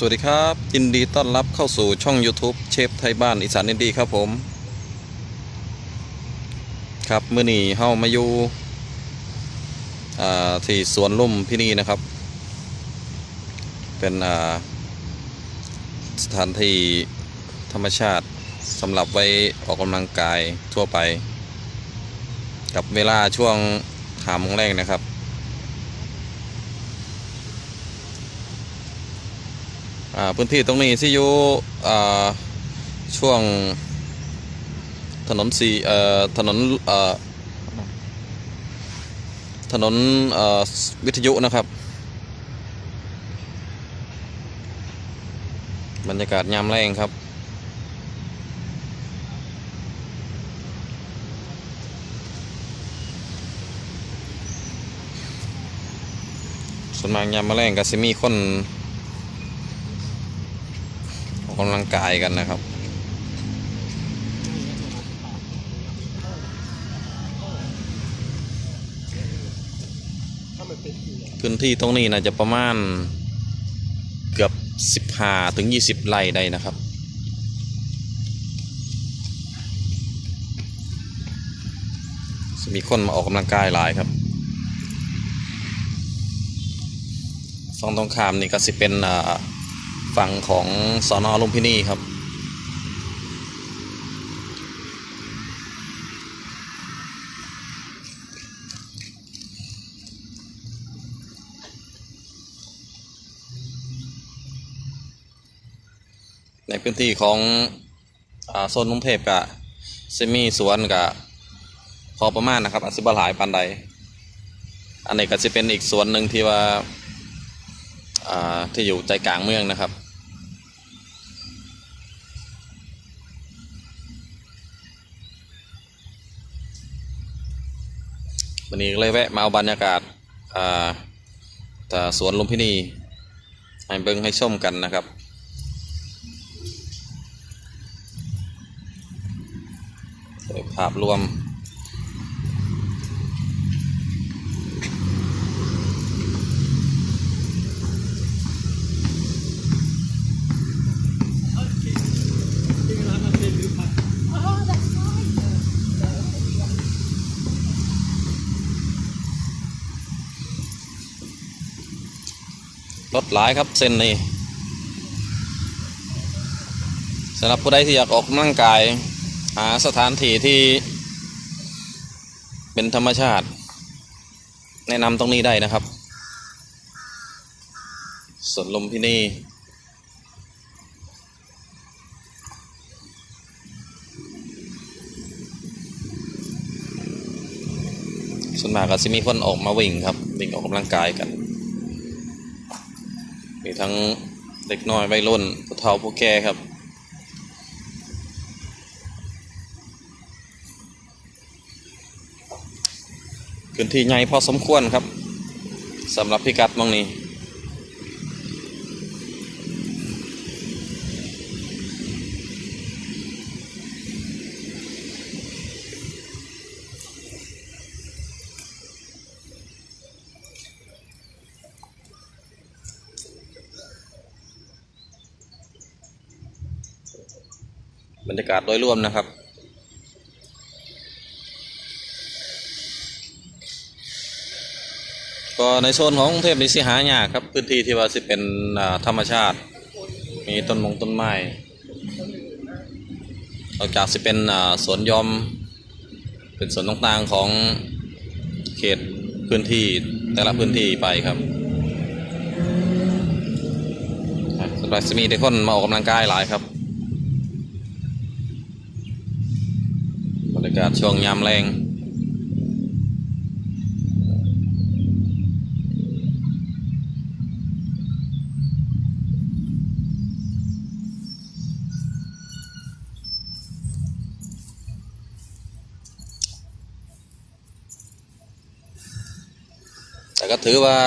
สวัสดีครับยินดีต้อนรับเข้าสู่ช่อง YouTube เชฟไทยบ้านอีสานอินดีครับผม ครับเมื่อนี้เฮามาอยู่ที่สวนลุ่มพี่นี่นะครับ เป็นสถานที่ธรรมชาติสำหรับไว้ออกกำลังกายทั่วไป กับเวลาช่วงหามงแรกนะครับ อ่า พื้นที่ตรงนี้ที่อยู่ช่วงถนนสี่ถนนถนนวิทยุนะครับ บรรยากาศยามแรงครับส่วนมากยามแมลงก็จะมีคน กำลังกายกันนะครับ พื้นที่ตรงนี้น่าจะประมาณเกือบ15ถึง20ไร่ได้นะครับจะมีคนมาออกกำลังกายหลายครับฝั่งตรงข้ามนี่ก็สิเป็นอ่า ฝั่งของสอนอลุมพินีครับในพื้นที่ของอโซนกรุงเทพกับเซมีสวนกับพอประมาณนะครับอาจสิบหลายปันใด อันนี้ก็จะเป็นอีกสวนหนึ่งที่ว่า ที่อยู่ใจกลางเมืองนะครับ วันนี้เลยแวะมาเอาบรรยากาศอ่าแต่สวนลุมพินีให้เบิ้งให้ชมกันนะครับโดภาพรวม ถหลายครับเส้นนี้สำหรับผู้ใดที่อยากออกกำลังกาย หาสถานที่ที่เป็นธรรมชาติ แนะนำตรงนี้ได้นะครับสวนลมพินีส่วนมากก็จะมีคนออกมาวิ่งครับ วิ่งออกกำลังกายกัน ทั้งเด็กน้อยวัยรุ่นผู้เฒ่าผู้แก่ครับ พื้นที่ใหญ่พอสมควรครับสำหรับพิกัดมองนี้ บรรยากาศโดยรวมนะครับ ก็ในโซนของกรุงเทพนี่สิหายากครับ พื้นที่ที่ว่าสิเป็นธรรมชาติ มีต้นมงต้นไม้นอกจากสิเป็นสวนยอม เป็นสวนต่างๆของเขตพื้นที่แต่ละพื้นที่ไปครับสำหรับจะมีเด็กคนมาออกกำลังกายหลายครับ รยากาศช่วงยามแรงแต่ก็ถือว่า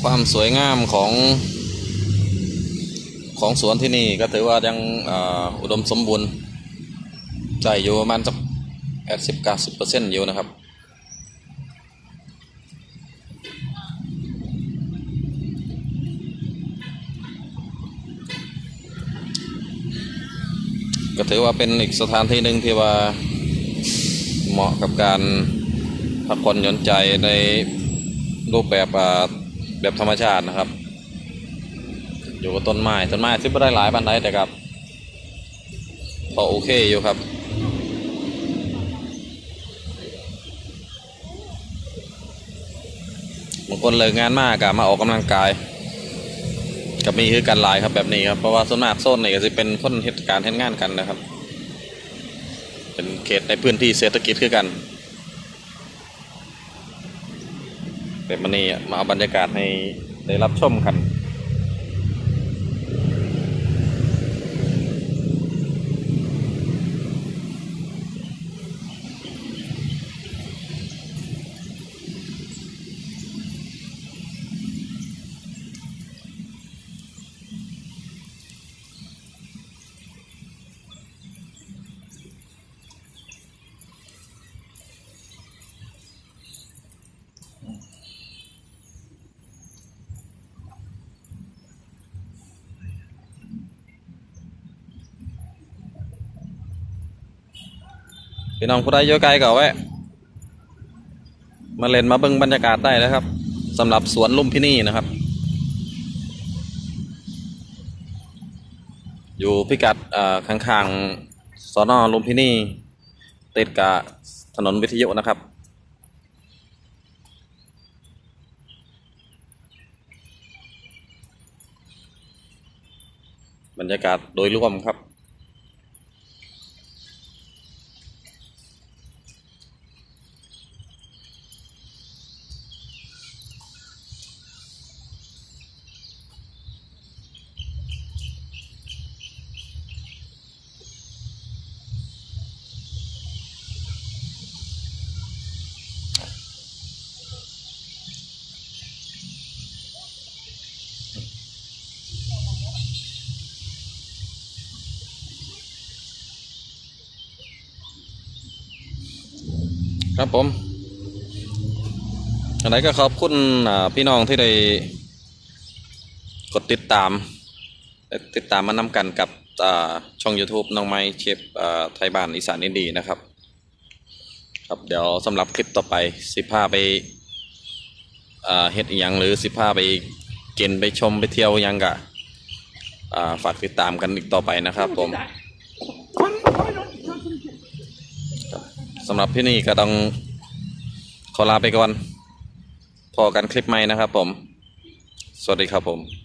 ความสวยงามของ ของสวนที่นี่ก็ถือว่ายังอุดมสมบูรณ์ใจอยู่ประมาณสักแปดสิบเก้าสิบเปอร์เซ็นต์อยู่นะครับ ก็ถือว่าเป็นอีกสถานที่หนึ่งที่ว่าเหมาะกับการพักผ่อนหย่อนใจในรูปแบบแบบธรรมชาตินะครับ อยู่กับต้นไม้ต้นไม้ที่ไม่ได้หลายปันไดแต่ครับพอโอเคอยู่ครับบางคนเลิกงานมากอะมาออกกำลังกายกับมีคือกันหลายครับแบบนี้ครับเพราะว่าส่วนมากโซนนี่ก็จะเป็นคนเหตุการณ์เหตุงานกันนะครับ เป็นเขตในพื้นที่เศรษฐกิจคือกันแบบมันนี่มาเอาบรรยากาศให้ได้รับชมกัน พี่น้องผู้ใดอยู่ไกลก็เอาไว้มาเล่นมาเบิ่งบรรยากาศได้นะครับสำหรับสวนลุมพินีนะครับ อยู่พิกัดอ่อข้างๆสอนอลุมพินีติดกับถนนวิทยุนะครับบรรยากาศโดยรวมครับ ครับผมอะไรก็ขอบคุณพี่น้องที่ได้กดติดตาม ติดตามมานำกันกับช่อง YouTube น้องไม้เชฟไทยบ้านอีสานอินดีนะครับ ครับเดี๋ยวสำหรับคลิปต่อไปสิพาไปเฮ็ดอหยังหรือสิพาไปกินไปชมไปเที่ยวยังกะฝากติดตามกันอีกต่อไปนะครับผม สำหรับที่นี่ก็ต้องขอลาไปก่อน พอกันคลิปใหม่นะครับผม สวัสดีครับผม